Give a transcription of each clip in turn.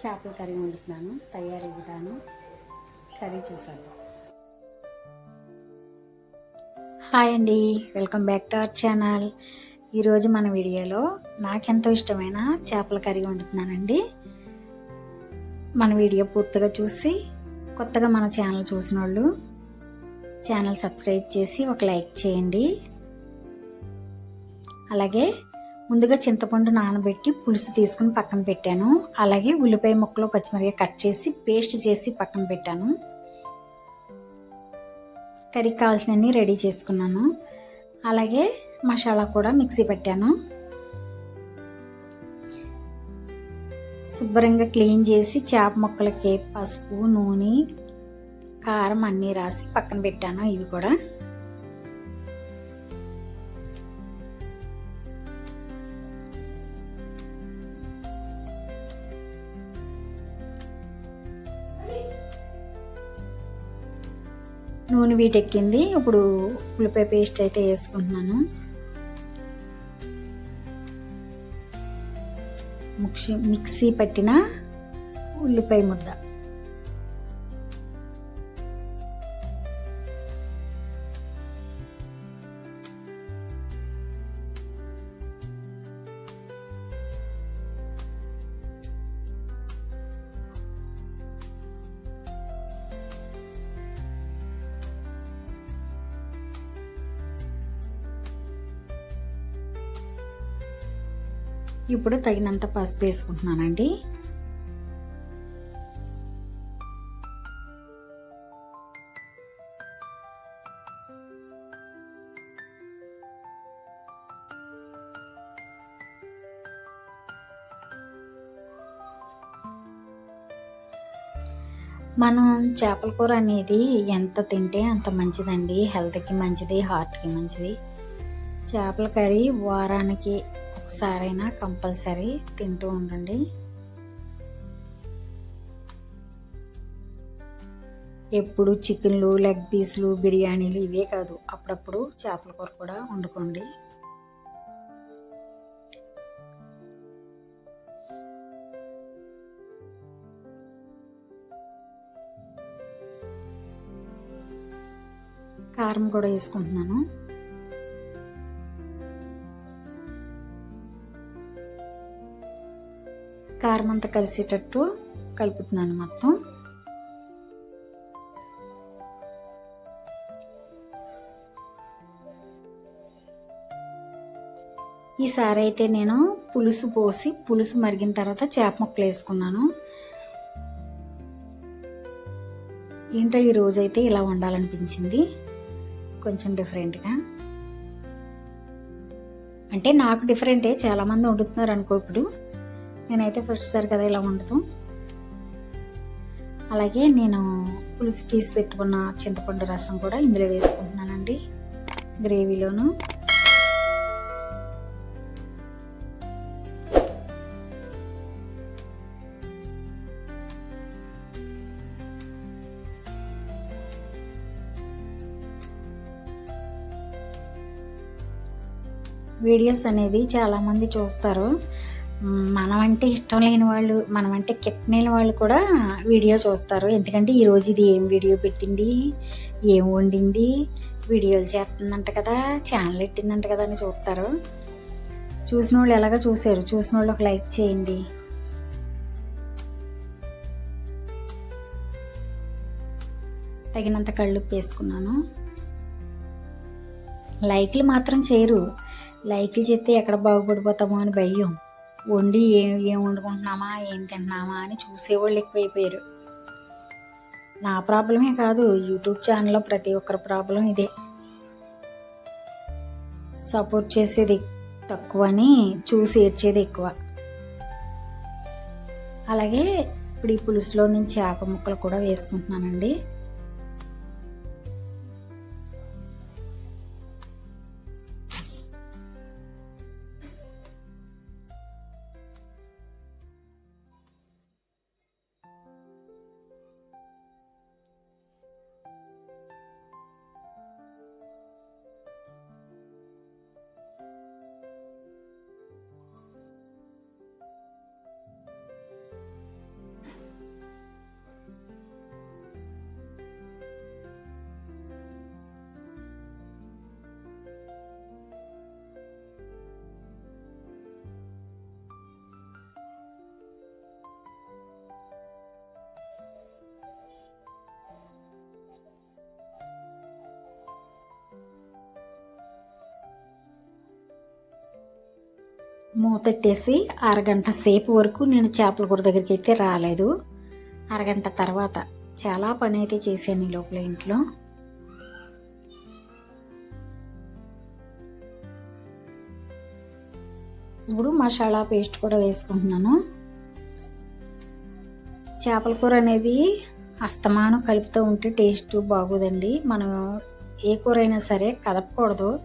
చేపల కర్రీ వండుతున్నాను తయారీ విధానం కర్రీ చూసాను హాయ్ అండి welcome back to our channel. ఈరోజు మన వీడియోలో నాకెంతో ఇష్టమైన చేపల కర్రీ వండుతున్నానండి. మన వీడియో పూర్తిగా చూసి కొత్తగా మన ఛానల్ చూసిన వాళ్ళు ఛానల్ సబ్స్క్రైబ్ చేసి ఒక లైక్ చేయండి. అలాగే ముందుగా చింతపండు నానబెట్టి పులుసు తీసుకుని పక్కన పెట్టాను. అలాగే ఉల్లిపాయ ముక్కలు పచ్చిమిరపకాయ కట్ చేసి పేస్ట్ చేసి పక్కన పెట్టాను. కర్రీ కావాల్సినవన్నీ రెడీ చేసుకున్నాను. అలాగే మసాలా కూడా మిక్సీ పెట్టాను. శుభ్రంగా క్లీన్ చేసి చేప ముక్కలకి పసుపు నూనె కారం అన్నీ రాసి పక్కన పెట్టాను. ఇవి కూడా నూనె వీటెక్కింది. ఇప్పుడు ఉల్లిపాయ పేస్ట్ అయితే వేసుకుంటున్నాను. మిక్సీ మిక్సీ పట్టిన ఉల్లిపాయ ముద్ద. ఇప్పుడు తగినంత పసుపు వేసుకుంటున్నానండి. మనం చేపల కూర అనేది ఎంత తింటే అంత మంచిదండి. హెల్త్కి మంచిది హార్ట్కి మంచిది. చేపల కర్రీ వారానికి ఒకసారైనా కంపల్సరీ తింటూ ఉండండి. ఎప్పుడు చికెన్లు లెగ్ పీస్లు బిర్యానీలు ఇవే కాదు అప్పుడప్పుడు చేపల కూర కూడా వండుకోండి. కారం కూడా వేసుకుంటున్నాను. కారం అంతా కలిసేటట్టు కలుపుతున్నాను మొత్తం. ఈసారి అయితే నేను పులుసు పోసి పులుసు మరిగిన తర్వాత చేప ముక్కలు వేసుకున్నాను. ఏంటో ఈ రోజైతే ఇలా వండాలనిపించింది. కొంచెం డిఫరెంట్గా. అంటే నాకు డిఫరెంటే చాలామంది వండుతున్నారు అనుకో ఇప్పుడు. నేనైతే ఫస్ట్ సారి కదా ఇలా వండుతాం అలాగే నేను పులుసు తీసి పెట్టుకున్న చింతపండు రసం కూడా ఇందులో వేసుకుంటున్నానండి. గ్రేవీలోను. వీడియోస్ అనేది చాలామంది చూస్తారు. మనం అంటే ఇష్టం లేని వాళ్ళు మనం అంటే కెట్టలేని వాళ్ళు కూడా వీడియో చూస్తారు. ఎందుకంటే ఈరోజు ఇది ఏం వీడియో పెట్టింది ఏం వండింది వీడియోలు చేస్తుందంట కదా ఛానల్ పెట్టిందంట కదా అని చూస్తారు. చూసిన వాళ్ళు ఎలాగ చూశారు. చూసిన వాళ్ళు ఒక లైక్ చేయండి. తగినంత కళ్ళు వేసుకున్నాను. లైక్లు మాత్రం చేయరు. లైక్లు చెప్తే ఎక్కడ బాగుపడిపోతామో అని భయం. వండి ఏం ఏం వండుకుంటున్నామా ఏం తింటున్నామా అని చూసేవాళ్ళు ఎక్కువైపోయారు. నా ప్రాబ్లమే కాదు యూట్యూబ్ ఛానల్లో ప్రతి ఒక్కరి ప్రాబ్లం ఇదే. సపోర్ట్ చేసేది తక్కువ అని చూసి ఏడ్చేది ఎక్కువ. అలాగే ఇప్పుడు ఈ పులుసులో నుంచి చేప ముక్కలు కూడా వేసుకుంటున్నానండి. మూతెట్టేసి అరగంట సేపు వరకు నేను చేపల కూర దగ్గరికి అయితే రాలేదు. అరగంట తర్వాత చాలా పని అయితే చేశాను ఈ లోపల ఇంట్లో. ఇప్పుడు మసాలా పేస్ట్ కూడా వేసుకుంటున్నాను. చేపల కూర అనేది అస్తమానం కలుపుతూ ఉంటే టేస్ట్ బాగోదండి. మనం ఏ కూర అయినా సరే కదపకూడదు.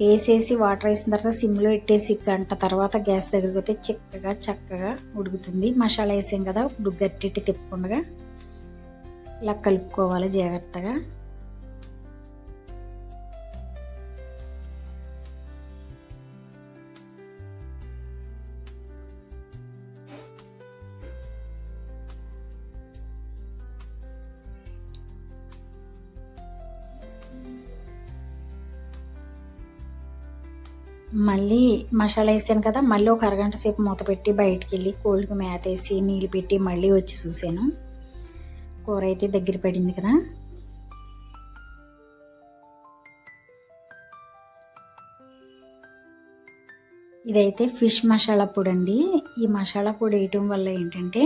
వేసేసి వాటర్ వేసిన తర్వాత సిమ్లో పెట్టేసి గంట తర్వాత గ్యాస్ దగ్గరికి పోతే చక్కగా చక్కగా ఉడుకుతుంది. మసాలా వేసాం కదా ఇప్పుడు గట్టి తిప్పకుండా ఇలా కలుపుకోవాలి జాగ్రత్తగా. మళ్ళీ మసాలా వేసాను కదా మళ్ళీ ఒక అరగంట సేపు మూత పెట్టి బయటికి వెళ్ళి కోళ్ళకి మేత వేసి నీళ్ళు పెట్టి మళ్ళీ వచ్చి చూశాను కూర అయితే దగ్గర పడింది కదా. ఇదైతే ఫిష్ మసాలా పొడి అండి ఈ మసాలా పొడి వేయటం వల్ల ఏంటంటే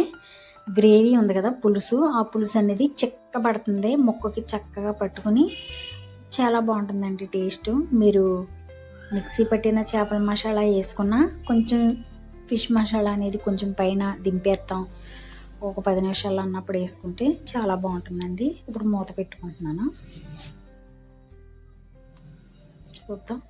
గ్రేవీ ఉంది కదా పులుసు. ఆ పులుసు అనేది చిక్కబడుతుంది ముక్కకి చక్కగా పట్టుకుని చాలా బాగుంటుందండి టేస్ట్. మీరు మిక్సీ పట్టిన చేపల మసాలా వేసుకున్న కొంచెం ఫిష్ మసాలా అనేది కొంచెం పైన దింపేస్తాం ఒక పది నిమిషాలు అన్నప్పుడు వేసుకుంటే చాలా బాగుంటుందండి. ఇప్పుడు మూత పెట్టుకుంటున్నాను. చూద్దాం.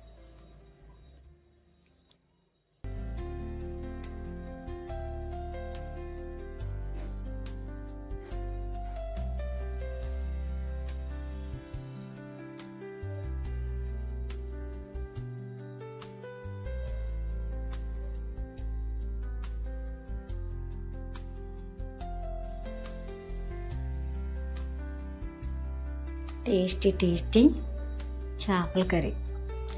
టేస్టీ టేస్టీ చేపల కర్రీ.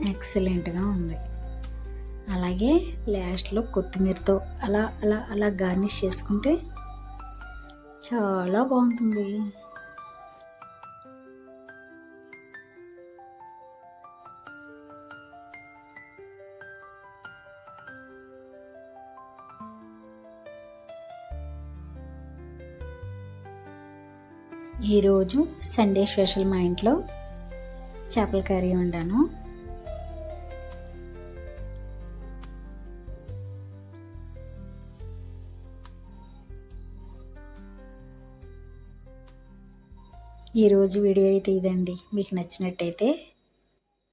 ఎక్సలెంట్గా ఉంది. అలాగే లాస్ట్లో కొత్తిమీరతో అలా అలా అలా గార్నిష్ చేసుకుంటే చాలా బాగుంటుంది. ఈరోజు సండే స్పెషల్ మా ఇంట్లో చేపల కర్రీ వండాను. ఈరోజు వీడియో అయితే ఇదండి. మీకు నచ్చినట్టయితే